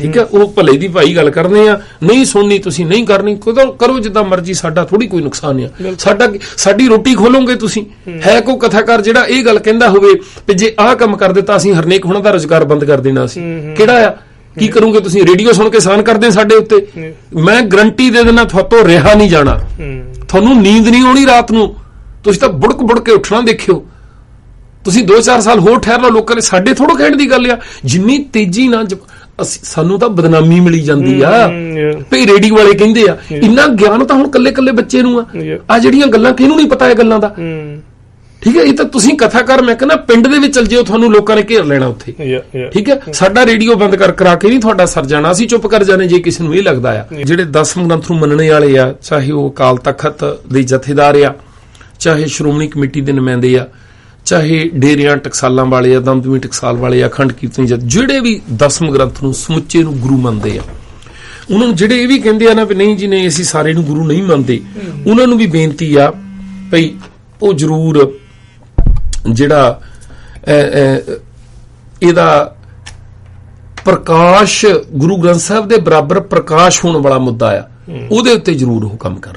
ਠੀਕ ਹੈ? ਉਹ ਭਲੇ ਦੀ ਭਾਈ ਗੱਲ ਕਰਨੇ ਆ। ਨਹੀਂ ਸੁਣਨੀ ਤੁਸੀਂ ਨਹੀਂ ਕਰਨੀ। ਕਦੋਂ ਕਰੋ ਜਿੱਦਾਂ ਮਰਜ਼ੀ ਸਾਡਾ ਥੋੜੀ ਕੋਈ ਨੁਕਸਾਨ ਆ। ਸਾਡਾ ਕੀ- ਸਾਡੀ ਰੋਟੀ ਖੋਲੋਗੇ ਤੁਸੀਂ? ਹੈ। ਕੋ ਕਥਾਕਾਰ ਜਿਹੜਾ ਇਹ ਗੱਲ ਕਹਿੰਦਾ ਹੋਵੇ ਵੀ ਜੇ ਆਹ ਕੰਮ ਕਰ ਦਿੱਤਾ ਅਸੀਂ ਹਰਨੇਕ ਹੁਣਾਂ ਦਾ ਰੁਜ਼ਗਾਰ ਬੰਦ ਕਰ ਦੇਣਾ ਸੀ ਕਿਹੜਾ ਆ? ਕੀ ਕਰੋਗੇ ਤੁਸੀਂ? ਰੇਡੀਓ ਸੁਣ ਕੇ ਸਾਨ ਕਰਦੇ ਸਾਡੇ ਉੱਤੇ। ਮੈਂ ਗਰੰਟੀ ਦੇ ਦੇਣਾ ਤੁਹਾਤੋਂ ਰਿਹਾ ਨਹੀਂ ਜਾਣਾ। ਤੁਹਾਨੂੰ ਨੀਂਦ ਨਹੀਂ ਆਉਣੀ ਰਾਤ ਨੂੰ। ਤੁਸੀਂ ਤਾਂ ਬੁੜਕ ਬੁੜਕ ਕੇ ਉੱਠਣਾ ਦੇਖਿਓ। ਤੁਸੀਂ 2-4 ਸਾਲ ਹੋਰ ਠਹਿਰ ਲਓ ਲੋਕਾਂ ਨੇ ਸਾਡੇ ਥੋੜੋ ਕਹਿਣ ਦੀ ਗੱਲ ਆ। ਜਿੰਨੀ ਤੇਜ਼ੀ ਨਾਲ ਸਾਨੂੰ ਤਾਂ ਬਦਨਾਮੀ ਮਿਲੀ ਜਾਂਦੀ ਆ. ਭਈ ਰੇਡੀਓ ਵਾਲੇ ਕਹਿੰਦੇ ਆ ਇੰਨਾ ਗਿਆਨ ਤਾਂ ਹੁਣ ਕੱਲੇ-ਕੱਲੇ ਬੱਚੇ ਨੂੰ ਆ. ਆ ਜਿਹੜੀਆਂ ਗੱਲਾਂ ਕਿਹਨੂੰ ਨਹੀਂ ਪਤਾ ਇਹ ਗੱਲਾਂ ਦਾ? ਠੀਕ ਹੈ ਇਹ ਤਾਂ ਤੁਸੀਂ ਕਥਾਕਾਰ ਮੈਂ ਕਹਿੰਦਾ ਪਿੰਡ ਦੇ ਵਿੱਚ ਚਲ ਜਿਓ ਤੁਹਾਨੂੰ ਲੋਕਾਂ ਨੇ ਘੇਰ ਲੈਣਾ ਉੱਥੇ। ਠੀਕ ਹੈ ਸਾਡਾ ਰੇਡੀਓ ਬੰਦ ਕਰ ਕਰਾ ਕੇ ਨਹੀਂ ਤੁਹਾਡਾ ਸਰ ਜਾਣਾ। ਅਸੀਂ ਚੁੱਪ ਕਰ ਜਾਣੇ ਜੇ ਕਿਸੇ ਨੂੰ ਇਹ ਲੱਗਦਾ ਆ। ਜਿਹੜੇ 10 ਗ੍ਰੰਥ ਨੂੰ ਮੰਨਣੇ ਵਾਲੇ ਆ ਚਾਹੇ ਉਹ ਅਕਾਲ ਤਖਤ ਦੇ ਜਥੇਦਾਰ ਆ ਚਾਹੇ ਸ਼੍ਰੋਮਣੀ ਕਮੇਟੀ ਦੇ ਨੁਮਾਇੰਦੇ ਆ ਚਾਹੇ ਡੇਰਿਆਂ ਟਕਸਾਲਾਂ ਵਾਲੇ ਆ ਦਮਦਮੀ ਟਕਸਾਲ ਵਾਲੇ ਆ ਅਖੰਡ ਕੀਰਤਨ ਜਥ ਜਿਹੜੇ ਵੀ 10 ਗ੍ਰੰਥ ਨੂੰ ਸਮੁੱਚੇ ਨੂੰ ਗੁਰੂ ਮੰਨਦੇ ਆ। ਉਹਨਾਂ ਨੂੰ ਜਿਹੜੇ ਇਹ ਵੀ ਕਹਿੰਦੇ ਆ ਨਾ ਵੀ ਨਹੀਂ ਜੀ ਨਹੀਂ ਅਸੀਂ ਸਾਰੇ ਨੂੰ ਗੁਰੂ ਨਹੀਂ ਮੰਨਦੇ। ਉਹਨਾਂ ਨੂੰ ਵੀ ਬੇਨਤੀ ਆ ਭਈ ਉਹ ਜ਼ਰੂਰ ਜਿਹੜਾ ਇਹਦਾ ਪ੍ਰਕਾਸ਼ ਗੁਰੂ ਗ੍ਰੰਥ ਸਾਹਿਬ ਦੇ ਬਰਾਬਰ ਪ੍ਰਕਾਸ਼ ਹੋਣ ਵਾਲਾ ਮੁੱਦਾ ਆ ਉਹਦੇ ਉੱਤੇ ਜ਼ਰੂਰ ਉਹ ਕੰਮ ਕਰ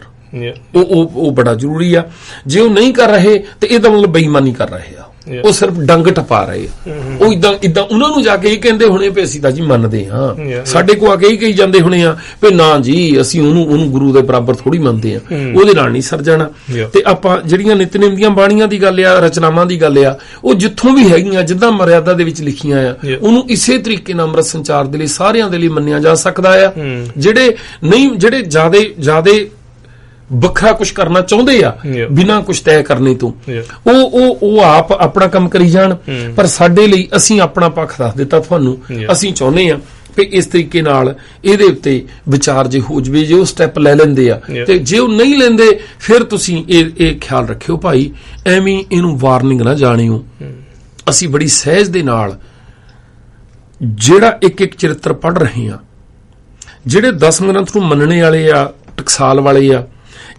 ਉਹ ਉਹ ਉਹ ਬੜਾ ਜ਼ਰੂਰੀ ਆ ਜੇ ਉਹ ਨਹੀਂ ਕਰ ਰਹੇ ਤੇ ਇਹਦਾ ਮਤਲਬ ਬੇਈਮਾਨੀ ਕਰ ਰਹੇ ਆ. ਉਹ ਸਿਰਫ ਡੰਗ ਟਪਾ ਰਹੇ ਆ ਉਹ ਇਦਾਂ ਇਦਾਂ ਉਹਨਾਂ ਨੂੰ ਜਾ ਕੇ ਇਹ ਕਹਿੰਦੇ ਹੋਣੇ ਵੀ ਅਸੀਂ ਤਾਂ ਜੀ ਮੰਨਦੇ ਹਾਂ. ਸਾਡੇ ਕੋ ਆ ਕੇ ਹੀ ਕਹੀ ਜਾਂਦੇ ਹੋਣੇ ਆ ਵੀ ਨਾ ਜੀ ਅਸੀਂ ਉਹਨੂੰ ਉਹਨੂੰ ਗੁਰੂ ਦੇ ਬਰਾਬਰ ਥੋੜੀ ਮੰਨਦੇ ਆ ਉਹਦੇ ਨਾਲ ਨਹੀਂ ਸਰ ਜਾਣਾ. ਤੇ ਆਪਾਂ ਜਿਹੜੀਆਂ ਨਿਤਨੇਮ ਦੀਆਂ ਬਾਣੀਆਂ ਦੀ ਗੱਲ ਆ ਰਚਨਾਵਾਂ ਦੀ ਗੱਲ ਆ ਉਹ ਜਿੱਥੋਂ ਵੀ ਹੈਗੀਆਂ ਜਿੱਦਾਂ ਮਰਿਆਦਾ ਦੇ ਵਿੱਚ ਲਿਖੀਆਂ ਆ. ਉਹਨੂੰ ਇਸੇ ਤਰੀਕੇ ਨਾਲ ਅੰਮ੍ਰਿਤ ਸੰਚਾਰ ਦੇ ਲਈ ਸਾਰਿਆਂ ਦੇ ਲਈ ਮੰਨਿਆ ਜਾ ਸਕਦਾ ਆ ਹਮ। ਜਿਹੜੇ ਨਹੀਂ ਜਿਹੜੇ ਜਿਆਦੇ ਜਿਆਦੇ ਵੱਖਰਾ ਕੁਝ ਕਰਨਾ ਚਾਹੁੰਦੇ ਆ. ਬਿਨਾਂ ਕੁਝ ਤੈਅ ਕਰਨੇ ਤੋਂ. ਉਹ ਉਹ ਉਹ ਆਪ ਆਪਣਾ ਕੰਮ ਕਰੀ ਜਾਣ ਹਮ। ਪਰ ਸਾਡੇ ਲਈ ਅਸੀਂ ਆਪਣਾ ਪੱਖ ਦੱਸ ਦਿੱਤਾ ਤੁਹਾਨੂੰ. ਅਸੀਂ ਚਾਹੁੰਦੇ ਆ ਕਿ ਇਸ ਤਰੀਕੇ ਨਾਲ ਇਹਦੇ ਉੱਤੇ ਵਿਚਾਰ ਜੇ ਹੋ ਜਵੇ ਜੇ ਉਹ ਸਟੈਪ ਲੈ ਲੈਂਦੇ ਆ. ਤੇ ਜੇ ਉਹ ਨਹੀਂ ਲੈਂਦੇ ਫਿਰ ਤੁਸੀਂ ਇਹ ਇਹ ਖਿਆਲ ਰੱਖਿਓ ਭਾਈ ਐਵੇਂ ਇਹਨੂੰ ਵਾਰਨਿੰਗ ਨਾ ਜਾਣਿਓ ਅਸੀਂ ਬੜੀ ਸਹਿਜ ਦੇ ਨਾਲ ਜਿਹੜਾ ਇੱਕ ਇੱਕ ਚਰਿੱਤਰ ਪੜ ਰਹੇ ਆ ਜਿਹੜੇ 10 ਗ੍ਰੰਥ ਨੂੰ ਮੰਨਣੇ ਵਾਲੇ ਆ ਟਕਸਾਲ ਵਾਲੇ ਆ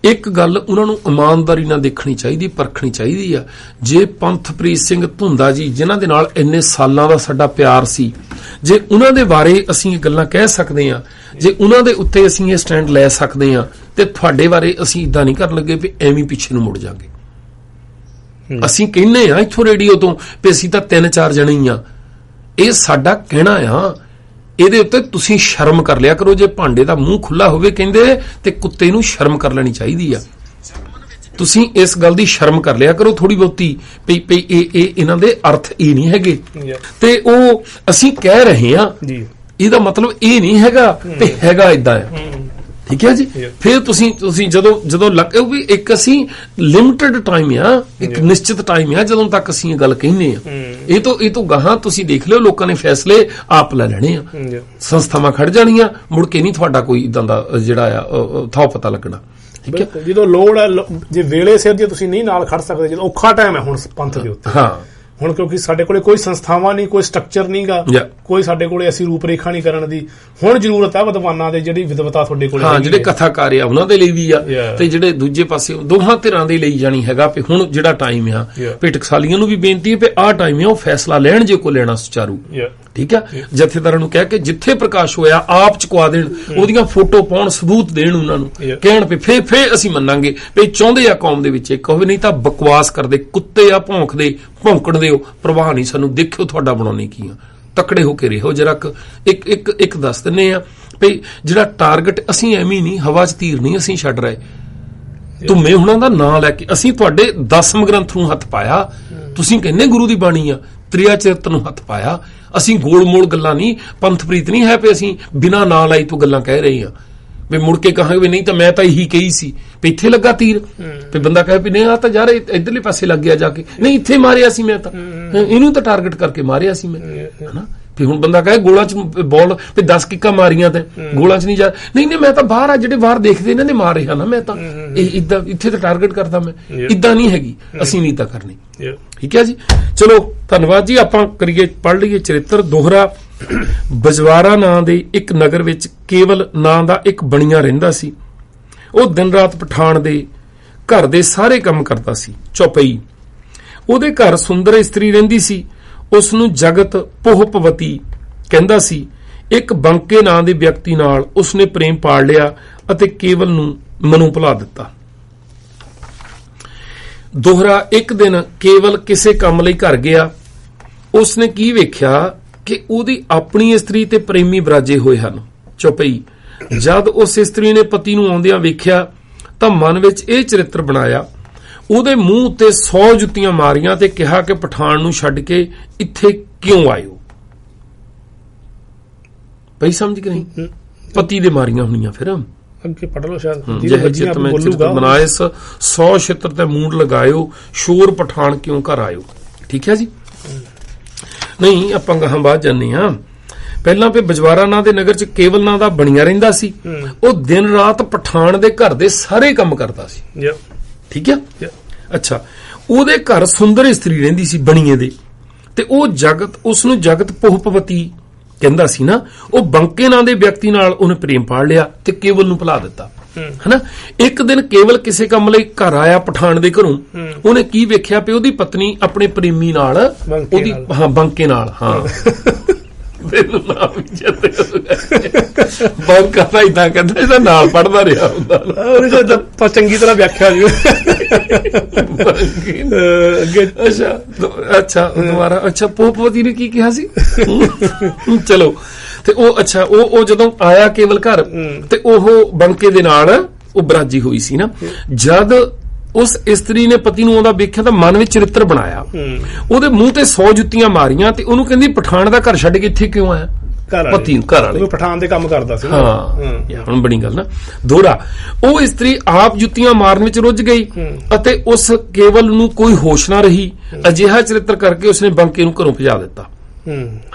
ਇੱਕ ਗੱਲ ਉਹਨਾਂ ਨੂੰ ਇਮਾਨਦਾਰੀ ਨਾਲ ਦੇਖਣੀ ਚਾਹੀਦੀ ਪਰਖਣੀ ਚਾਹੀਦੀ ਆ। ਜੇ ਪੰਥਪ੍ਰੀਤ ਸਿੰਘ ਧੁੰਦਾ ਜੀ ਜਿਨ੍ਹਾਂ ਦੇ ਨਾਲ ਇੰਨੇ ਸਾਲਾਂ ਦਾ ਸਾਡਾ ਪਿਆਰ ਸੀ ਜੇ ਉਹਨਾਂ ਦੇ ਬਾਰੇ ਅਸੀਂ ਇਹ ਗੱਲਾਂ ਕਹਿ ਸਕਦੇ ਆ ਜੇ ਉਹਨਾਂ ਦੇ ਉੱਤੇ ਅਸੀਂ ਇਹ ਸਟੈਂਡ ਲੈ ਸਕਦੇ ਆ ਤੇ ਤੁਹਾਡੇ ਬਾਰੇ ਅਸੀਂ ਇਦਾਂ ਨਹੀਂ ਕਰਨ ਲੱਗੇ ਵੀ ਐਵੇਂ ਪਿੱਛੇ ਨੂੰ ਮੁੜ ਜਾਾਂਗੇ। ਅਸੀਂ ਕਹਿੰਨੇ ਆ ਇੱਥੋਂ ਰੇਡੀਓ ਤੋਂ ਵੀ ਅਸੀਂ ਤਾਂ ਤਿੰਨ ਚਾਰ ਜਣੇ ਹੀ ਆ। ਇਹ ਸਾਡਾ ਕਹਿਣਾ ਆ ਇਹਦੇ ਉੱਤੇ ਤੁਸੀਂ ਸ਼ਰਮ ਕਰ ਲਿਆ ਕਰੋ ਜੇ ਭਾਂਡੇ ਦਾ ਮੂੰਹ ਖੁੱਲਾ ਹੋਵੇ ਕਹਿੰਦੇ ਤੇ ਕੁੱਤੇ ਨੂੰ ਸ਼ਰਮ ਕਰ ਲੈਣੀ ਚਾਹੀਦੀ ਆ। ਤੁਸੀਂ ਇਸ ਗੱਲ ਦੀ ਸ਼ਰਮ ਕਰ ਲਿਆ ਕਰੋ ਥੋੜੀ ਬਹੁਤੀ ਵੀ ਵੀ ਇਹ ਇਹ ਇਹਨਾਂ ਦੇ ਅਰਥ ਇਹ ਨਹੀਂ ਹੈਗੇ। ਤੇ ਉਹ ਅਸੀਂ ਕਹਿ ਰਹੇ ਆ ਜੀ। ਇਹਦਾ ਮਤਲਬ ਇਹ ਨਹੀਂ ਹੈਗਾ ਤੇ ਹੈਗਾ ਇਦਾਂ ਆ। ਠੀਕ ਹੈ ਜੀ. ਫਿਰ ਤੁਸੀਂ ਤੁਸੀਂ ਜਦੋਂ ਜਦੋਂ ਲੱਗ ਵੀ ਇੱਕ ਅਸੀਂ ਲਿਮਟਿਡ ਟਾਈਮ ਆ ਇੱਕ ਨਿਸ਼ਚਿਤ ਟਾਈਮ ਆ ਜਦੋਂ ਤੱਕ ਅਸੀਂ ਇਹ ਗੱਲ ਕਹਿੰਨੇ ਆ। ਇਹ ਤੋਂ ਇਹ ਤੋਂ ਗਾਹਾਂ ਤੁਸੀਂ ਦੇਖ ਲਿਓ ਲੋਕਾਂ ਨੇ ਫੈਸਲੇ ਆਪ ਲੈ ਲੈਣੇ ਆ। ਸੰਸਥਾਵਾਂ ਖੜ ਜਾਣੀਆਂ ਮੁੜ ਕੇ ਨਹੀਂ ਤੁਹਾਡਾ ਕੋਈ ਇਦਾਂ ਦਾ ਜਿਹੜਾ ਆ ਥਾਂ ਪਤਾ ਲੱਗਣਾ। ਠੀਕ ਹੈ? ਜਦੋਂ ਲੋੜ ਹੈ ਜੇ ਵੇਲੇ ਸਿਰ ਜੇ ਤੁਸੀਂ ਨਹੀਂ ਨਾਲ ਖੜ ਸਕਦੇ ਜਦੋਂ ਔਖਾ ਟਾਈਮ ਹੈ ਹੁਣ ਪੰਥ ਦੇ ਉੱਤੇ। ਹਾਂ। ਹੁਣ ਕਿਉਂਕਿ ਸਾਡੇ ਕੋਲੇ ਕੋਈ ਸੰਸਥਾਵਾਂ ਨਹੀਂ ਕੋਈ ਸਟਰਕਚਰ ਨਹੀਂਗਾ. ਕੋਈ ਸਾਡੇ ਕੋਲੇ ਅਸੀਂ ਰੂਪਰੇਖਾ ਨਹੀਂ ਕਰਨ ਦੀ ਹੁਣ ਜ਼ਰੂਰਤ ਹੈ ਵਿਦਵਾਨਾਂ ਦੇ ਜਿਹੜੀ ਵਿਦਵਤਾ ਤੁਹਾਡੇ ਕੋਲੇ ਹਾਂ ਜਿਹੜੇ। ਕਥਾਕਾਰ ਆ ਉਹਨਾਂ ਦੇ ਲਈ ਵੀ ਆ. ਤੇ ਜਿਹੜੇ ਦੂਜੇ ਪਾਸੇ ਦੋਹਾਂ ਧਿਰਾਂ ਦੇ ਲਈ ਜਾਣੀ ਹੈਗਾ ਵੀ ਹੁਣ ਜਿਹੜਾ ਟਾਈਮ ਆ. ਵੀ ਟਕਸਾਲੀਆਂ ਨੂੰ ਵੀ ਬੇਨਤੀ ਹੈ ਵੀ ਆਹ ਟਾਈਮ ਆ ਉਹ ਫੈਸਲਾ ਲੈਣ ਜੇ ਕੋ ਲੈਣਾ ਸੁਚਾਰੂ. ਠੀਕ ਹੈ ਜਥੇਦਾਰਾਂ ਨੂੰ ਕਹਿ ਕੇ ਜਿੱਥੇ ਪ੍ਰਕਾਸ਼ ਹੋਇਆ ਆਪ ਚੁਕਵਾ ਦੇਣ ਉਹਦੀਆਂ ਫੋਟੋ ਪਾਉਣ ਸਬੂਤ ਦੇਣ ਉਹਨਾਂ ਨੂੰ. ਕਹਿਣ ਵੀ ਫੇ ਫੇ ਅਸੀਂ ਮੰਨਾਂਗੇ ਵੀ ਚਾਹੁੰਦੇ ਆ ਕੌਮ ਦੇ ਵਿੱਚ ਇੱਕ ਹੋਵੇ ਨਹੀਂ ਤਾਂ ਬਕਵਾਸ ਕਰਦੇ ਕੁੱਤੇ ਆ ਭੌਂਕਦੇ ਭੌਂਕਣ ਦਿਓ, ਪ੍ਰਵਾਹ ਨਹੀਂ ਸਾਨੂੰ ਦੇਖਿਓ ਤੁਹਾਡਾ ਬਣਾਉਣੇ ਕੀ ਆ। ਤਕੜੇ ਹੋ ਕੇ ਰਹੋ ਜਰਾ ਇੱਕ ਇੱਕ ਇੱਕ ਦੱਸ ਦਿੰਨੇ ਆ ਵੀ ਜਿਹੜਾ ਟਾਰਗੇਟ ਅਸੀਂ ਐਵੇਂ ਨਹੀਂ, ਹਵਾ 'ਚ ਤੀਰ ਨਹੀਂ ਅਸੀਂ ਛੱਡ ਰਹੇ। ਧੁੰਮੇ ਹੁਣਾਂ ਦਾ ਨਾਂ ਲੈ ਕੇ ਅਸੀਂ ਤੁਹਾਡੇ 10 ਗ੍ਰੰਥ ਨੂੰ ਹੱਥ ਪਾਇਆ। ਤੁਸੀਂ ਕਹਿੰਦੇ ਗੁਰੂ ਦੀ ਬਾਣੀ ਆ, ਤ੍ਰਿਆ ਚਿਰਤ ਨੂੰ ਹੱਥ ਪਾਇਆ। ਅਸੀਂ ਗੋਲ-ਮੋਲ ਗੱਲਾਂ ਨਹੀਂ, ਪੰਥਪ੍ਰੀਤ ਨਹੀਂ ਹੈ ਵੀ ਅਸੀਂ ਬਿਨਾਂ ਨਾਂ ਲਾਈ ਤੋਂ ਗੱਲਾਂ ਕਹਿ ਰਹੇ ਆ। ਵੀ ਮੁੜ ਕੇ ਕਹਾਂਗੇ ਵੀ ਨਹੀਂ ਤਾਂ ਮੈਂ ਤਾਂ ਇਹੀ ਕਹੀ ਸੀ ਵੀ ਇੱਥੇ ਲੱਗਾ ਤੀਰ। ਵੀ ਬੰਦਾ ਕਹੇ ਵੀ ਨਹੀਂ ਆ ਤਾਂ ਯਾਰ ਇਧਰਲੇ ਪਾਸੇ ਲੱਗ ਗਿਆ ਜਾ ਕੇ। ਨਹੀਂ ਇੱਥੇ ਮਾਰਿਆ ਸੀ ਮੈਂ ਤਾਂ। ਇਹਨੂੰ ਤਾਂ ਟਾਰਗੇਟ ਕਰਕੇ ਮਾਰਿਆ ਸੀ ਮੈਂ। ਹਨਾ? ਵੀ ਹੁਣ ਬੰਦਾ ਕਹੇ ਗੋਲਾਂ ਚ ਬਾਲ ਵੀ 10 ਕਿੱਕਾਂ ਮਾਰੀਆਂ ਤੇ ਗੋਲਾਂ ਚ ਨਹੀਂ ਜਾ ਨਹੀਂ ਨਹੀਂ ਮੈਂ ਤਾਂ ਬਾਹਰ ਆ ਜਿਹੜੇ ਬਾਹਰ ਦੇਖਦੇ ਇਹਨਾਂ ਨੇ ਮਾਰ ਰਿਹਾ ਨਾ ਮੈਂ ਤਾਂ। ਇਹ ਇਦਾਂ ਇੱਥੇ ਤਾਂ ਟਾਰਗੇਟ ਕਰਦਾ ਮੈਂ. ਇਦਾਂ ਨਹੀਂ ਹੈਗੀ। ਅਸੀਂ ਨਹੀਂ ਤਾਂ ਕਰਨੀ. ਠੀਕ ਹੈ ਜੀ? ਚਲੋ ਧੰਨਵਾਦ ਜੀ। ਆਪਾਂ ਕਰੀਏ ਪੜ ਲਈਏ ਚਰਿੱਤਰ ਦੋਹਰਾ। ਬਜਵਾਰਾ ਨਾਂ ਦੇ ਇੱਕ ਨਗਰ ਵਿੱਚ ਕੇਵਲ ਨਾਂ ਦਾ ਇੱਕ ਬਣੀਆਂ ਰਹਿੰਦਾ ਸੀ। ਉਹ ਦਿਨ ਰਾਤ ਪਠਾਨ ਦੇ ਘਰ ਦੇ ਸਾਰੇ ਕੰਮ ਕਰਦਾ ਸੀ। ਚੌਪਈ। ਉਹਦੇ ਘਰ ਸੁੰਦਰ ਇਸਤਰੀ ਰਹਿੰਦੀ ਸੀ। ਉਸ ਨੂੰ ਜਗਤ ਪੋਹਪਵਤੀ ਕਹਿੰਦਾ ਸੀ। ਇੱਕ ਬੰਕੇ ਨਾਂ ਦੇ ਵਿਅਕਤੀ ਨਾਲ ਉਸਨੇ ਪ੍ਰੇਮ ਪਾੜ ਲਿਆ ਅਤੇ ਕੇਵਲ ਨੂੰ ਮਨੂ ਭੁਲਾ ਦਿੱਤਾ। ਦੋਹਰਾ ਇੱਕ ਦਿਨ ਕੇਵਲ ਕਿਸੇ ਕੰਮ ਲਈ ਘਰ ਗਿਆ। ਉਸਨੇ ਕੀ ਵੇਖਿਆ? ਕਿ ਉਹਦੀ ਆਪਣੀ ਇਸਤਰੀ ਤੇ ਪ੍ਰੇਮੀ ਬਰਾਜੇ ਹੋਏ ਹਨ। ਚੁਪਈ ਜਦ ਉਸ ਇਸਤਰੀ ਨੇ ਪਤੀ ਨੂੰ ਆਉਂਦਿਆਂ ਵੇਖਿਆ ਤਾਂ ਮਨ ਵਿੱਚ ਇਹ ਚਰਿੱਤਰ ਬਣਾਇਆ ਉਹਦੇ ਮੂੰਹ ਉੱਤੇ 100 ਜੁੱਤੀਆਂ ਮਾਰੀਆਂ ਤੇ ਕਿਹਾ ਕਿ ਪਠਾਨ ਨੂੰ ਛੱਡ ਕੇ ਇੱਥੇ ਕਿਉਂ ਆਇਓ? ਪਈ ਸਮਝ ਨਹੀਂ? ਪਤੀ ਦੇ ਮਾਰੀਆਂ ਹੋਣੀਆਂ ਫਿਰ। ਅੱਗੇ ਪੜ ਲਓ ਸ਼ਾਇਦ ਜਿਹੇ ਚਿਤ ਮੈਂ ਚਿਤ ਬੋਲੂਗਾ ਬਨਾਇਸ 100 ਛਿੱਤਰ ਤੇ ਮੂੰਡ ਲਗਾਇਓ ਸ਼ੋਰ ਪਠਾਨ ਕਿਉਂ ਘਰ ਆਇਓ? ਠੀਕ ਹੈ ਜੀ? ਨਹੀਂ ਆਪਾਂ ਗਾਹਾਂ ਬਾਅਦ ਜਾਂਦੇ ਆ ਪਹਿਲਾਂ ਤੇ ਬਜਵਾਰਾ ਨਾਂ ਦੇ ਨਗਰ ਚ ਕੇਵਲ ਨਾਂ ਦਾ ਬਣਿਆ ਰਹਿੰਦਾ ਸੀ। ਉਹ ਦਿਨ ਰਾਤ ਪਠਾਨ ਦੇ ਘਰ ਦੇ ਸਾਰੇ ਕੰਮ ਕਰਦਾ ਸੀ। ਠੀਕ ਹੈ? ਅੱਛਾ। ਉਹਦੇ ਘਰ ਸੁੰਦਰ ਇਸਤਰੀ ਰਹਿੰਦੀ ਸੀ ਬਣੀਏ ਦੇ। ਤੇ ਉਹ ਜਗਤ ਉਸ ਨੂੰ ਜਗਤ ਪੁਹਪਵਤੀ ਕਹਿੰਦਾ ਸੀ ਨਾ ਉਹ ਬੰਕੇ ਨਾਂ ਦੇ ਵਿਅਕਤੀ ਨਾਲ ਉਹਨੇ ਪ੍ਰੇਮ ਪਾੜ ਲਿਆ ਤੇ ਕੇਵਲ ਨੂੰ ਭੁਲਾ ਦਿੱਤਾ। ਹਨਾ? ਇੱਕ ਦਿਨ ਕੇਵਲ ਕਿਸੇ ਕੰਮ ਲਈ ਘਰ ਆਇਆ ਪਠਾਨ ਦੇ ਘਰੋਂ ਉਹਨੇ ਕੀ ਵੇਖਿਆ ਵੀ ਉਹਦੀ ਪਤਨੀ ਆਪਣੇ ਪ੍ਰੇਮੀ ਨਾਲ ਉਹਦੀ। ਹਾਂ ਬੰਕੇ ਨਾਲ ਹਾਂ। ਮੈਨੂੰ ਨਾਮ ਬੰਕਾ ਤਾਂ ਇਦਾਂ ਕਹਿੰਦਾ ਇਹਦਾ ਨਾਲ ਪੜਦਾ ਰਿਹਾ ਹੁੰਦਾ। ਉਹਨੇ ਤਾਂ ਚੰਗੀ ਤਰ੍ਹਾਂ ਵਿਆਖਿਆ ਜੀ ਅੱਛਾ ਅੱਛਾ ਦੁਬਾਰਾ। ਅੱਛਾ ਪੋਪਵਤੀ ਨੇ ਕੀ ਕਿਹਾ ਸੀ? ਚਲੋ ਤੇ ਉਹ ਅੱਛਾ ਉਹ ਉਹ ਜਦੋਂ ਆਇਆ ਕੇਵਲ ਘਰ ਤੇ ਉਹ ਬੰਕੇ ਦੇ ਨਾਲ ਉਹ ਬਰਾਜੀ ਹੋਈ ਸੀ ਨਾ। ਜਦ ਉਸ ਇਸਤਰੀ ਨੇ ਪਤੀ ਨੂੰ ਆਉਂਦਾ ਵੇਖਿਆ ਤਾਂ ਮਨ ਵਿੱਚ ਚਰਿੱਤਰ ਬਣਾਇਆ। ਉਹਦੇ ਮੂੰਹ ਤੇ 100 ਜੁੱਤੀਆਂ ਮਾਰੀਆਂ ਤੇ ਉਹਨੂੰ ਕਹਿੰਦੀ ਪਠਾਨ ਦਾ ਘਰ ਛੱਡ ਕੇ ਇੱਥੇ ਕਿਉਂ ਆਇਆ? ਪਤੀ ਨੂੰ ਘਰ ਵਾਲੇ। ਉਹ ਪਠਾਨ ਦੇ ਕੰਮ ਕਰਦਾ ਸੀ ਨਾ। ਹਾਂ। ਹੁਣ ਬਣੀ ਗੱਲ ਨਾ। ਦੋਹਰਾ ਉਹ ਇਸਤਰੀ ਆਪ ਜੁੱਤੀਆਂ ਮਾਰਨ ਵਿੱਚ ਰੁੱਝ ਗਈ ਅਤੇ ਉਸ ਕੇਵਲ ਨੂੰ ਕੋਈ ਹੋਸ਼ ਨਾ ਰਹੀ। ਅਜਿਹਾ ਚਰਿੱਤਰ ਕਰਕੇ ਉਸਨੇ ਬੰਕੇ ਨੂੰ ਘਰੋਂ ਭਜਾ ਦਿੱਤਾ।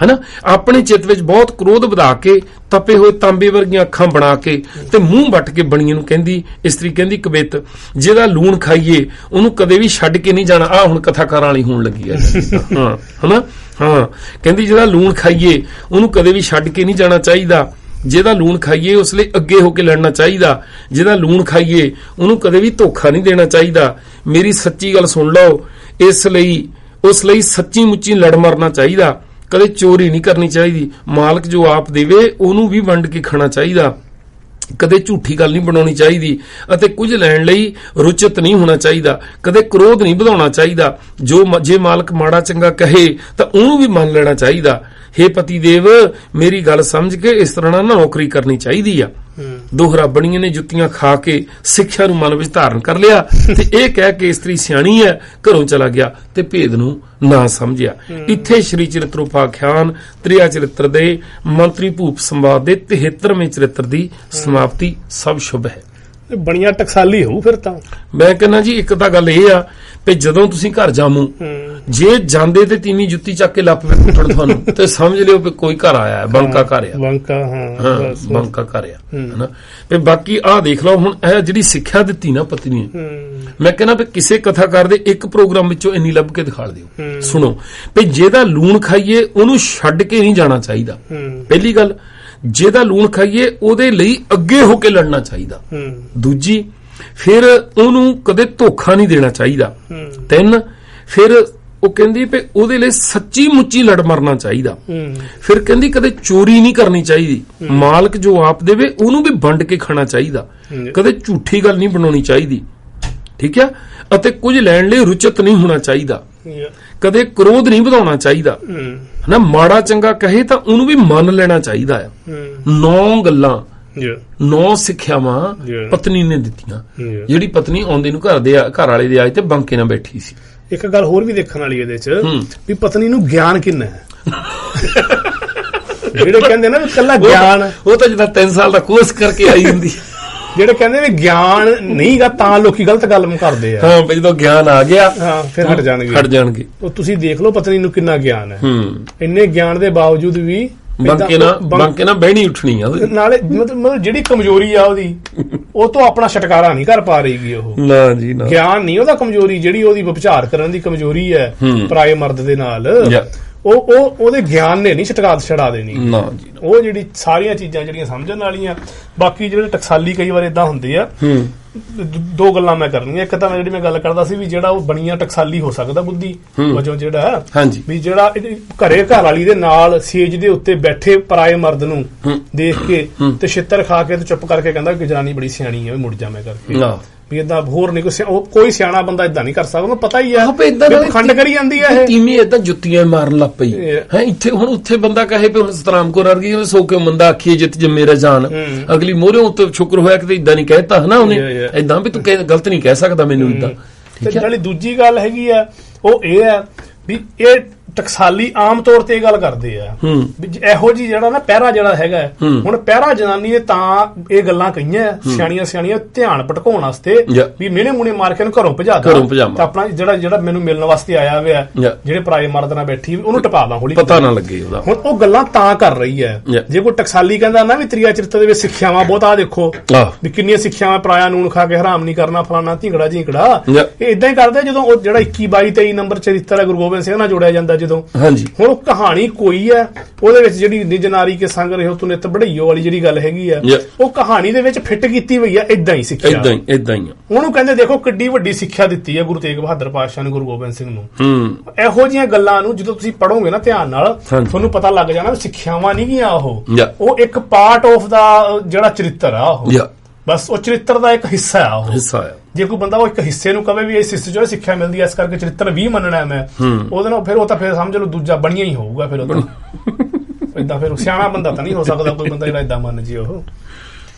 ਹਨਾ? ਆਪਣੇ ਚਿੱਤ ਵਿੱਚ ਬਹੁਤ ਕ੍ਰੋਧ ਵਧਾ ਕੇ ਤਪੇ ਹੋਏ ਤਾਂਬੇ ਵਰਗੀਆਂ ਅੱਖਾਂ ਬਣਾ ਕੇ ਤੇ ਮੂੰਹ ਵੱਟ ਕੇ ਬਣੀਏ ਨੂੰ ਕਹਿੰਦੀ ਇਸਤਰੀ ਕਹਿੰਦੀ ਕਵਿਤ ਜਿਹਦਾ ਲੂਣ ਖਾਈਏ ਉਹਨੂੰ ਕਦੇ ਵੀ ਛੱਡ ਕੇ ਨਹੀਂ ਜਾਣਾ। ਆ ਹੁਣ ਕਥਾਕਾਰਾਂ ਵਾਲੀ ਹੋਣ ਲੱਗੀ ਹੈ। ਹਾਂ ਹਨਾ? ਹਾਂ। ਕਹਿੰਦੀ ਜਿਹਦਾ ਲੂਣ ਖਾਈਏ ਉਹਨੂੰ ਕਦੇ ਵੀ ਛੱਡ ਕੇ ਨਹੀਂ ਜਾਣਾ ਚਾਹੀਦਾ। ਜਿਹਦਾ ਲੂਣ ਖਾਈਏ ਉਸ ਲਈ ਅੱਗੇ ਹੋ ਕੇ ਲੜਨਾ ਚਾਹੀਦਾ। ਜਿਹਦਾ ਲੂਣ ਖਾਈਏ ਉਹਨੂੰ ਕਦੇ ਵੀ ਧੋਖਾ ਨਹੀਂ ਦੇਣਾ ਚਾਹੀਦਾ। ਮੇਰੀ ਸੱਚੀ ਗੱਲ ਸੁਣ ਲਓ ਇਸ ਲਈ ਉਸ ਲਈ ਸੱਚੀ ਮੁੱਚੀ ਲੜ ਮਰਨਾ ਚਾਹੀਦਾ। ਕਦੇ ਚੋਰੀ ਨਹੀਂ ਕਰਨੀ ਚਾਹੀਦੀ। ਮਾਲਕ ਜੋ ਆਪ ਦੇਵੇ, ਉਹਨੂੰ ਵੀ ਵੰਡ ਕੇ ਖਾਣਾ ਚਾਹੀਦਾ। ਕਦੇ ਝੂਠੀ ਗੱਲ ਨਹੀਂ ਬਣਾਉਣੀ ਚਾਹੀਦੀ ਅਤੇ ਕੁਝ ਲੈਣ ਲਈ ਰੁਚਿਤ ਨਹੀਂ ਹੋਣਾ ਚਾਹੀਦਾ। ਕਦੇ ਕ੍ਰੋਧ ਨਹੀਂ ਵਧਾਉਣਾ ਚਾਹੀਦਾ। ਜੋ ਜੇ ਮਾਲਕ ਮਾੜਾ ਚੰਗਾ ਕਹੇ, ਤਾਂ ਉਹਨੂੰ ਵੀ ਮੰਨ ਲੈਣਾ ਚਾਹੀਦਾ। ਹੇ ਪਤੀ ਦੇਵ, ਮੇਰੀ ਗੱਲ ਸਮਝ ਕੇ ਇਸ ਤਰ੍ਹਾਂ ਨਾਲ ਨੌਕਰੀ ਕਰਨੀ ਚਾਹੀਦੀ ਆ। ਦੋਹਰਾ ਬਣੀਆਂ ਨੇ ਜੁੱਤੀਆਂ ਖਾ ਕੇ ਸਿੱਖਿਆ ਨੂੰ ਮਨ ਵਿੱਚ ਧਾਰਨ ਕਰ ਲਿਆ ਤੇ ਇਹ ਕਹਿ ਕੇ ਇਸਤਰੀ ਸਿਆਣੀ ਹੈ ਘਰੋਂ ਚਲਾ ਗਿਆ ਤੇ ਭੇਦ ਨੂੰ ਨਾ ਸਮਝਿਆ। ਇੱਥੇ ਸ਼੍ਰੀ ਚਰਿਤਰੋਪਾਖਿਆਨ ਤ੍ਰਿਆ ਚਰਿਤਰ ਦੇ ਮੰਤਰੀ ਭੂਪ ਸੰਵਾਦ ਦੇ 73ਵੇਂ ਚਰਿਤਰ ਦੀ ਸਮਾਪਤੀ ਸਭ ਸ਼ੁਭ ਹੈ। ਬਣੀਆਂ ਟਕਸਾਲੀ ਹੋਊ ਫਿਰ ਤਾਂ। ਮੈਂ ਕਹਿੰਦਾ ਜੀ ਇੱਕ ਤਾਂ ਗੱਲ ਇਹ ਆ ਵੀ ਜਦੋਂ ਤੁਸੀਂ ਘਰ ਜਾਮੂ ਜੇ ਜਾਂਦੇ ਤੇ ਤੀਵੀਂ ਜੁੱਤੀ ਚੱਕ ਕੇ ਲੱਪ ਵੇ ਕੁੱਟਣ ਤੁਹਾਨੂੰ ਤੇ ਸਮਝ ਲਿਓ ਵੀ ਕੋਈ ਘਰ ਆਇਆ ਹੈ ਬੰਕਾ ਘਰ ਆ ਬੰਕਾ ਹਾਂ। ਬੰਕਾ ਘਰ ਆ ਹਨਾ? ਤੇ ਬਾਕੀ ਆਹ ਦੇਖ ਲਓ ਹੁਣ ਇਹ ਜਿਹੜੀ ਸਿੱਖਿਆ ਦਿੱਤੀ ਨਾ ਪਤਨੀ ਮੈਂ ਕਹਿੰਦਾ ਵੀ ਕਿਸੇ ਕਥਾਕਾਰ ਦੇ ਇੱਕ ਪ੍ਰੋਗਰਾਮ ਵਿੱਚੋਂ ਇੰਨੀ ਲੱਭ ਕੇ ਦਿਖਾ ਦਿਓ। ਸੁਣੋ ਵੀ ਜਿਹਦਾ ਲੂਣ ਖਾਈਏ ਉਹਨੂੰ ਛੱਡ ਕੇ ਨਹੀਂ ਜਾਣਾ ਚਾਹੀਦਾ। ਪਹਿਲੀ ਗੱਲ ਜਿਹਦਾ ਲੂਣ ਖਾਈਏ ਉਹਦੇ ਲਈ ਅੱਗੇ ਹੋ ਕੇ ਲੜਨਾ ਚਾਹੀਦਾ। ਦੂਜੀ ਫਿਰ ਉਹਨੂੰ ਕਦੇ ਧੋਖਾ ਨਹੀਂ ਦੇਣਾ ਚਾਹੀਦਾ। ਤਿੰਨ ਫਿਰ ਉਹ ਕਹਿੰਦੀ ਵੀ ਉਹਦੇ ਲਈ ਸੱਚੀ ਮੁੱਚੀ ਲੜ ਮਰਨਾ ਚਾਹੀਦਾ। ਫਿਰ ਕਹਿੰਦੀ ਕਦੇ ਚੋਰੀ ਨਹੀਂ ਕਰਨੀ ਚਾਹੀਦੀ। ਮਾਲਕ ਜੋ ਆਪ ਦੇਵੇ ਉਹਨੂੰ ਵੀ ਵੰਡ ਕੇ ਖਾਣਾ ਚਾਹੀਦਾ। ਕਦੇ ਝੂਠੀ ਗੱਲ ਨਹੀਂ ਬਣਾਉਣੀ ਚਾਹੀਦੀ। ਠੀਕ ਹੈ ਅਤੇ ਕੁਝ ਲੈਣ ਲਈ ਰੁਚਿਤ ਨਹੀਂ ਹੋਣਾ ਚਾਹੀਦਾ। ਕਦੇ ਕ੍ਰੋਧ ਨਹੀਂ ਵਧਾਉਣਾ ਚਾਹੀਦਾ। ਹਨਾ ਮਾੜਾ ਚੰਗਾ ਕਹੇ ਤਾਂ ਉਹਨੂੰ ਵੀ ਮੰਨ ਲੈਣਾ ਚਾਹੀਦਾ ਆ। ਹੂੰ ਨੌ ਗੱਲਾਂ ਨੌ ਸਿੱਖਿਆਵਾਂ. ਪਤਨੀ ਨੇ ਦਿੱਤੀਆਂ. ਜਿਹੜੀ ਪਤਨੀ ਆਉਂਦੇ ਨੂੰ ਘਰ ਦੇ ਘਰ ਵਾਲੇ ਦੇ ਆਏ ਤੇ ਬੰਕੇ ਨਾਲ ਬੈਠੀ ਸੀ। ਇੱਕ ਗੱਲ ਹੋਰ ਵੀ ਦੇਖਣ ਵਾਲੀ ਇਹਦੇ ਚ। ਵੀ ਪਤਨੀ ਨੂੰ ਗਿਆਨ ਕਿੰਨਾ ਹੈ? ਜਿਹੜੇ ਕਹਿੰਦੇ ਨਾ ਕੱਲਾ ਗਿਆਨ ਉਹ ਤਾਂ ਜਿੱਦਾਂ 3 ਸਾਲ ਦਾ ਕੋਰਸ ਕਰਕੇ ਆਈ ਹੁੰਦੀ। ਜਿਹੜੇ ਕਹਿੰਦੇ ਵੀ ਗਿਆਨ ਨਹੀਂਗਾ ਤਾਂ ਲੋਕੀ ਗਲਤ ਗੱਲ ਕਰਦੇ ਆ। ਹਾਂ ਵੀ ਜਦੋਂ ਗਿਆਨ ਆ ਗਿਆ ਹਾਂ ਫਿਰ ਹਟ ਜਾਣਗੇ। ਹਟ ਜਾਣਗੇ। ਉਹ ਤੁਸੀਂ ਦੇਖ ਲਓ ਪਤਨੀ ਨੂੰ ਕਿੰਨਾ ਗਿਆਨ ਹੈ। ਹੂੰ। ਇੰਨੇ ਗਿਆਨ ਦੇ ਬਾਵਜੂਦ ਵੀ ਬੰਕੇ ਨਾਲ ਬੰਕ- ਨਾਲ ਬਹਿਣੀ ਉੱਠਣੀ ਆ ਉਹਦੀ। ਨਾਲੇ ਮਤਲਬ ਮਤਲਬ ਜਿਹੜੀ ਕਮਜ਼ੋਰੀ ਆ ਉਹਦੀ ਉਹ ਤੋਂ ਆਪਣਾ ਛਟਕਾਰਾ ਨਹੀਂ ਕਰ ਪਾ ਰਹੀਗੀ ਉਹ ਨਾ ਜੀ ਨਾ ਗਿਆਨ ਨਹੀਂ ਉਹਦਾ ਕਮਜ਼ੋਰੀ ਜਿਹੜੀ ਉਹਦੀ ਵਿਚਾਰ ਕਰਨ ਦੀ ਕਮਜ਼ੋਰੀ ਹੈ। ਪਰਾਏ ਮਰਦ ਦੇ ਨਾਲ. ਉਹ ਉਹ ਉਹਦੇ ਗਿਆਨ ਨੇ ਨਹੀਂ ਛਟਕਾ ਛੜਾ ਦੇਣੀ। ਨਾ ਜੀ। ਨਾ। ਉਹ ਜਿਹੜੀ ਸਾਰੀਆਂ ਚੀਜ਼ਾਂ ਜਿਹੜੀਆਂ ਸਮਝਣ ਵਾਲੀਆਂ ਬਾਕੀ ਜਿਹੜੇ ਟਕਸਾਲੀ ਕਈ ਵਾਰ ਇਦਾਂ ਹੁੰਦੇ ਆ ਹੂੰ। ਦ- ਗੱਲਾਂ ਮੈਂ ਕਰਨੀਆਂ। ਇੱਕ ਤਾਂ ਮੈਂ ਜਿਹੜੀ ਮੈਂ ਗੱਲ ਕਰਦਾ ਸੀ ਵੀ ਜਿਹੜਾ ਉਹ ਬਣੀਆਂ ਟਕਸਾਲੀ ਹੋ ਸਕਦਾ ਬੁੱਧੀ ਵਜੋਂ ਜਿਹੜਾ ਹਾਂਜੀ। ਵੀ ਜਿਹੜਾ ਘਰੇ ਘਰ ਵਾਲੀ ਦੇ ਨਾਲ ਸੇਜ ਦੇ ਉੱਤੇ ਬੈਠੇ ਪਰਾਏ ਮਰਦ ਨੂੰ ਦੇਖ ਕੇ ਤੇ ਛਿੱਤਰ ਖਾ ਕੇ ਤੇ ਚੁੱਪ ਕਰਕੇ ਕਹਿੰਦਾ ਕਿ ਜਨਾਨੀ ਬੜੀ ਸਿਆਣੀ ਹੈ ਮੁੜ ਜਾ ਮੈਂ ਕਰਕੇ। ਵੀ ਇਦਾਂ ਹੋਰ ਨਹੀਂ ਕੋਈ ਉਹ ਕੋਈ ਸਿਆਣਾ ਬੰਦਾ ਇਦਾਂ ਨਹੀਂ ਕਰ ਸਕਦਾ ਉਹਨੂੰ ਪਤਾ ਹੀ ਆ ਆਪੇ ਇਦਾਂ ਉਹ ਖੰਡ ਕਰੀ ਜਾਂਦੀ ਆ ਇਹ। ਇਦਾਂ ਜੁੱਤੀਆਂ ਮਾਰਨ ਲੱਗ ਪਈ। ਹੈ ਇੱਥੇ ਹੁਣ ਉੱਥੇ ਬੰਦਾ ਕਹੇ ਵੀ ਹੁਣ ਸਤਰਾਮ ਕੋ ਰਰਗੀ ਸੋ ਕੇ ਮੰਦਾ ਆਖੀਏ ਜਿੱਤ ਜ ਮੇਰਾ ਜਾਨ। ਅਗਲੀ ਮੋਹਰੇ ਤੇ ਸ਼ੁਕਰ ਹੋਇਆ ਕਿ ਇਦਾਂ ਨਹੀਂ ਕਹਿਤਾ ਹਨਾ ਉਹਨੇ. ਇਦਾਂ ਵੀ ਤੂੰ ਗਲਤ ਨਹੀਂ ਕਹਿ ਸਕਦਾ ਮੈਨੂੰ ਇਦਾਂ ਠੀਕ ਹੈ? ਜਿਹੜੀ ਦੂਜੀ ਗੱਲ ਹੈਗੀ ਆ ਉਹ ਇਹ ਆ ਵੀ ਇਹ ਟਕਸਾਲੀ ਆਮ ਤੌਰ ਤੇ ਇਹ ਗੱਲ ਕਰਦੇ ਆ ਵੀ ਇਹੋ ਜੀ ਜਿਹੜਾ ਨਾ ਪਹਿਰਾ ਜਿਹੜਾ ਹੈਗਾ। ਹੁਣ ਪਹਿਰਾ ਜਨਾਨੀ ਨੇ ਤਾਂ ਇਹ ਗੱਲਾਂ ਕਹੀਆਂ ਸਿਆਣੀਆਂ ਸਿਆਣੀਆਂ ਧਿਆਨ ਭਟਕਾਉਣ ਵਾਸਤੇ. ਵੀ ਮਿਹਣੇ ਮੁਨੇ ਮਾਰ ਕੇ ਇਹਨੂੰ ਘਰੋਂ ਭਜਾ ਦਾਂ ਘਰੋਂ ਭਜਾਵਾਂ। ਤਾਂ ਆਪਣਾ ਜਿਹੜਾ ਜਿਹੜਾ ਮੈਨੂੰ ਮਿਲਣ ਵਾਸਤੇ ਆਇਆ ਹੋਇਆ. ਜਿਹੜੇ ਪਰਾਏ ਮਰਦ ਨਾਲ ਬੈਠੀ ਉਹਨੂੰ ਟਪਾ ਦਾਂ ਹੌਲੀ ਪਤਾ ਨਾ ਲੱਗੇ ਉਹਦਾ ਹੁਣ ਉਹ ਗੱਲਾਂ ਤਾਂ ਕਰ ਰਹੀ ਹੈ. ਜੇ ਕੋਈ ਟਕਸਾਲੀ ਕਹਿੰਦਾ ਨਾ ਵੀ ਤ੍ਰਿਆ ਚਰਿੱਤਰ ਦੇ ਵਿੱਚ ਸਿੱਖਿਆਵਾਂ ਬਹੁਤ ਆ ਦੇਖੋ ਵੀ ਕਿੰਨੀਆਂ ਸਿੱਖਿਆਵਾਂ ਪਰਾਇਆ ਨੂਨ ਖਾ ਕੇ ਹਰਾਮ ਨਹੀਂ ਕਰਨਾ ਫਲਾਣਾ ਢਿੰਗੜਾ ਝਿੰਗੜਾ. ਇਹ ਇਦਾਂ ਹੀ ਕਰਦੇ ਜਦੋਂ ਉਹ ਜਿਹੜਾ 21 22 23 ਨੰਬਰ ਚਰਿੱਤਰ ਹੈ ਗੁਰੂ ਗੋਬਿੰਦ ਸਿੰਘ ਨਾਲ ਜੋੜਿਆ ਜਾਂਦਾ ਜਦੋਂ। ਹਾਂਜੀ। ਹੁਣ ਉਹ ਕਹਾਣੀ ਕੋਈ ਹੈ ਉਹਦੇ ਵਿੱਚ ਜਿਹੜੀ ਨਿਜ ਨਾਰੀ ਕੇ ਸੰਗ ਰਹੋ ਤੂੰ ਨਿਤ ਬੜਈਓ ਵਾਲੀ ਜਿਹੜੀ ਗੱਲ ਹੈਗੀ ਆ Yeah. ਉਹ ਕਹਾਣੀ ਦੇ ਵਿੱਚ ਫਿੱਟ ਕੀਤੀ ਹੋਈ ਆ ਇਦਾਂ ਹੀ ਸਿੱਖਿਆ। ਇਦਾਂ ਹੀ ਇਦਾਂ ਹੀ ਆ। ਉਹਨੂੰ ਕਹਿੰਦੇ ਦੇਖੋ ਕਿੱਡੀ ਵੱਡੀ ਸਿੱਖਿਆ ਦਿੱਤੀ ਹੈ ਗੁਰੂ ਤੇਗ ਬਹਾਦਰ ਪਾਤਸ਼ਾਹ ਨੇ ਗੁਰੂ ਗੋਬਿੰਦ ਸਿੰਘ ਨੂੰ। ਹੂੰ। ਇਹੋ ਜੀਆਂ ਗੱਲਾਂ ਨੂੰ ਜਦੋਂ ਤੁਸੀਂ ਪੜੋਗੇ ਨਾ ਧਿਆਨ ਨਾਲ। ਤੁਹਾਨੂੰ ਪਤਾ ਲੱਗ ਜਾਣਾ ਸਿੱਖਿਆਵਾਂ ਨਹੀਂ ਗੀਆਂ ਉਹ. ਉਹ ਇੱਕ ਪਾਰਟ ਆਫ ਦਾ ਜਿਹੜਾ ਚਰਿੱਤਰ ਆ ਉਹ। ਬਸ ਉਹ ਚਰਿੱਤਰ ਦਾ ਇੱਕ ਹਿੱਸਾ ਆ ਉਹ। ਹਿੱਸਾ ਆ। ਜੇ ਕੋਈ ਬੰਦਾ ਉਹ ਇੱਕ ਹਿੱਸੇ ਨੂੰ ਕਵੇ ਵੀ ਇਸ ਹਿੱਸੇ ਚੋਂ ਸਿੱਖਿਆ ਮਿਲਦੀ ਹੈ ਇਸ ਕਰਕੇ ਚਰਿੱਤਰ ਵੀ ਮੰਨਣਾ ਮੈਂ ਉਹਦੇ ਨਾਲ ਫਿਰ ਉਹ ਤਾਂ ਫਿਰ ਸਮਝ ਲਓ ਦੂਜਾ ਬਣੀਆਂ ਹੀ ਹੋਊਗਾ ਫਿਰ ਉਹ ਇਦਾਂ ਫਿਰ ਸਿਆਣਾ ਬੰਦਾ ਤਾਂ ਨਹੀਂ ਹੋ ਸਕਦਾ ਕੋਈ ਬੰਦਾ ਜਿਹੜਾ ਇਦਾਂ ਮੰਨ ਜੀ ਉਹ।